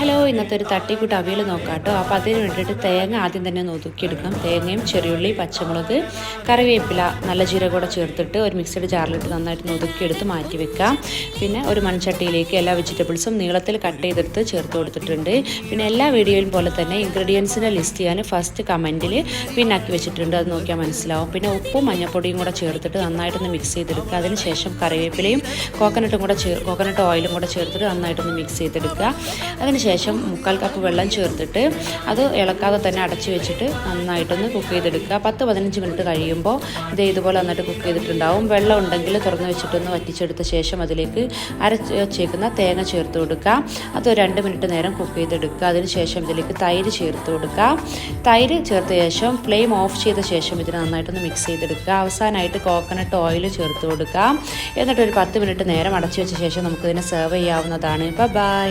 Hello ഇന്നത്തെ ഒരു തട്ടിക്കൂട്ട് അവിയൽ നോക്കാട്ടോ. കേട്ടോ അപ്പോൾ അതിന് വേണ്ടിയിട്ട് തേങ്ങ ആദ്യം തന്നെ ഒന്ന് ഒതുക്കിയെടുക്കാം. തേങ്ങയും ചെറിയുള്ളി പച്ചമുളക് കറിവേപ്പില നല്ല ജീരകം കൂടെ ചേർത്തിട്ട് ഒരു മിക്സഡ് ജാറിലിട്ട് നന്നായിട്ട് ഒതുക്കിയെടുത്ത് മാറ്റി വെക്കാം. പിന്നെ ഒരു മൺചട്ടിയിലേക്ക് എല്ലാ വെജിറ്റബിൾസും നീളത്തിൽ കട്ട് ചെയ്തെടുത്ത് ചേർത്ത് കൊടുത്തിട്ടുണ്ട്. പിന്നെ എല്ലാ വീഡിയോയിലും പോലെ തന്നെ ഇൻഗ്രീഡിയൻസിന്റെ ലിസ്റ്റ് ഞാൻ ഫസ്റ്റ് കമന്റിൽ പിന്നാക്കി വെച്ചിട്ടുണ്ട്. അത് നോക്കിയാൽ മനസ്സിലാവും. പിന്നെ ഉപ്പും മഞ്ഞപ്പൊടിയും കൂടെ ചേർത്തിട്ട് നന്നായിട്ടൊന്ന് മിക്സ് ചെയ്തെടുക്കുക. അതിന് ശേഷം കറിവേപ്പിലയും കോക്കനട്ടും കൂടെ കോക്കനട്ട് ഓയിലും കൂടെ ചേർത്തിട്ട് നന്നായിട്ടൊന്ന് മിക്സ് ചെയ്തെടുക്കുക. അതിനുശേഷം മുക്കാൽ കപ്പ് വെള്ളം ചേർത്തിട്ട് അത് ഇളക്കാതെ തന്നെ അടച്ചു വെച്ചിട്ട് നന്നായിട്ടൊന്ന് കുക്ക് ചെയ്തെടുക്കുക. പത്ത് പതിനഞ്ച് മിനിറ്റ് കഴിയുമ്പോൾ ഇത് ഇതുപോലെ നന്നായിട്ട് കുക്ക് ചെയ്തിട്ടുണ്ടാവും. വെള്ളം ഉണ്ടെങ്കിൽ തുറന്ന് വെച്ചിട്ടൊന്ന് വറ്റിച്ചെടുത്ത ശേഷം അതിലേക്ക് അരച്ച് വെച്ചേക്കുന്ന തേങ്ങ ചേർത്ത് കൊടുക്കുക. അത് രണ്ട് മിനിറ്റ് നേരം കുക്ക് ചെയ്തെടുക്കുക. അതിനുശേഷം ഇതിലേക്ക് തൈര് ചേർത്ത് കൊടുക്കുക. തൈര് ചേർത്ത ശേഷം ഫ്ലെയിം ഓഫ് ചെയ്ത ശേഷം ഇതിന് നന്നായിട്ടൊന്ന് മിക്സ് ചെയ്തെടുക്കുക. അവസാനമായിട്ട് കോക്കനട്ട് ഓയിൽ ചേർത്ത് കൊടുക്കുക. എന്നിട്ട് ഒരു പത്ത് മിനിറ്റ് നേരം അടച്ചു വെച്ച ശേഷം നമുക്കിതിനെ സെർവ് ചെയ്യാവുന്നതാണ്. ബൈ